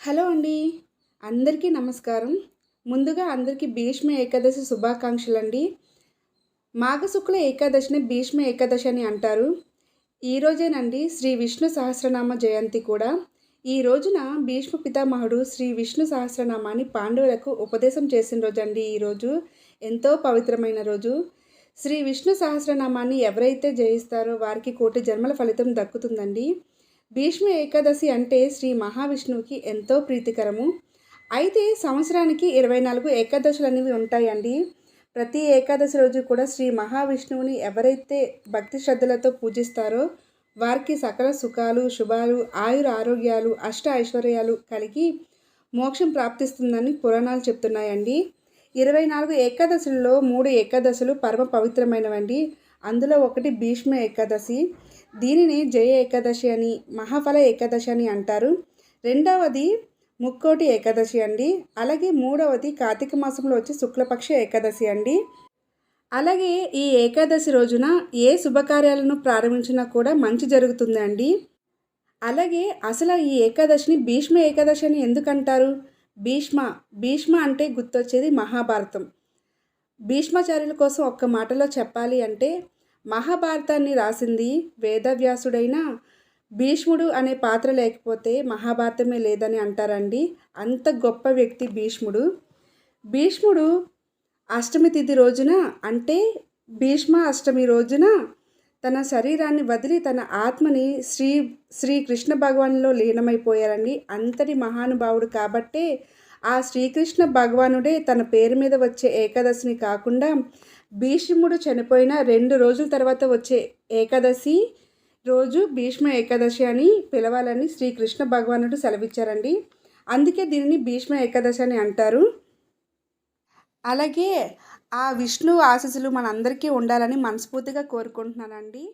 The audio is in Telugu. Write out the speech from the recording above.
హలో అండి. అందరికీ నమస్కారం. ముందుగా అందరికీ భీష్మ ఏకాదశి శుభాకాంక్షలు అండి మాఘశుక్ల ఏకాదశిని భీష్మ ఏకాదశి అని అంటారు. ఈ రోజేనండి శ్రీ విష్ణు సహస్రనామ జయంతి కూడా. ఈ రోజున భీష్మ పితామహుడు శ్రీ విష్ణు సహస్రనామాన్ని పాండవులకు ఉపదేశం చేసిన రోజు అండి ఈరోజు ఎంతో పవిత్రమైన రోజు. శ్రీ విష్ణు సహస్రనామాన్ని ఎవరైతే జయిస్తారో వారికి కోటి జన్మల ఫలితం దక్కుతుందండి. భీష్మ ఏకాదశి అంటే శ్రీ మహావిష్ణువుకి ఎంతో ప్రీతికరము. అయితే సంవత్సరానికి ఇరవై నాలుగు ఏకాదశులు అనేవి ఉంటాయండి. ప్రతి ఏకాదశి రోజు కూడా శ్రీ మహావిష్ణువుని ఎవరైతే భక్తి శ్రద్ధలతో పూజిస్తారో వారికి సకల సుఖాలు శుభాలు ఆయుర ఆరోగ్యాలు అష్ట ఐశ్వర్యాలు కలిగి మోక్షం ప్రాప్తిస్తుందని పురాణాలు చెప్తున్నాయండి. ఇరవై నాలుగు ఏకాదశులలో మూడు ఏకాదశులు పరమ పవిత్రమైనవండి. అందులో ఒకటి భీష్మ ఏకాదశి. దీనిని జయ ఏకాదశి అని మహాఫల ఏకాదశి అని అంటారు. రెండవది ముక్కోటి ఏకాదశి అండి. అలాగే మూడవది కార్తీక మాసంలో వచ్చే శుక్లపక్ష ఏకాదశి అండి. అలాగే ఈ ఏకాదశి రోజున ఏ శుభకార్యాలను ప్రారంభించినా కూడా మంచి జరుగుతుందండి అలాగే అసలు ఈ ఏకాదశిని భీష్మ ఏకాదశి అని ఎందుకంటారు? భీష్మ భీష్మ అంటే గుర్తొచ్చేది మహాభారతం. భీష్మాచార్యుల కోసం ఒక్క మాటలో చెప్పాలి అంటే మహాభారతాన్ని రాసింది వేదవ్యాసుడైన భీష్ముడు అనే పాత్ర లేకపోతే మహాభారతమే లేదని అంటారండి. అంత గొప్ప వ్యక్తి భీష్ముడు. భీష్ముడు అష్టమి తిథి రోజున అంటే భీష్మ అష్టమి రోజున తన శరీరాన్ని వదిలి తన ఆత్మని శ్రీ శ్రీ కృష్ణ లీనమైపోయారండి. అంతటి మహానుభావుడు కాబట్టే ఆ శ్రీకృష్ణ భగవానుడే తన పేరు మీద వచ్చే ఏకాదశిని కాకుండా భీష్ముడు చనిపోయిన రెండు రోజుల తర్వాత వచ్చే ఏకాదశి రోజు భీష్మ ఏకాదశి అని పిలవాలని శ్రీకృష్ణ భగవానుడు సెలవిచ్చారండి. అందుకే దీనిని భీష్మ ఏకాదశి అని అంటారు. అలాగే ఆ విష్ణు ఆశీస్సులు మనందరికీ ఉండాలని మనస్ఫూర్తిగా కోరుకుంటున్నానండి.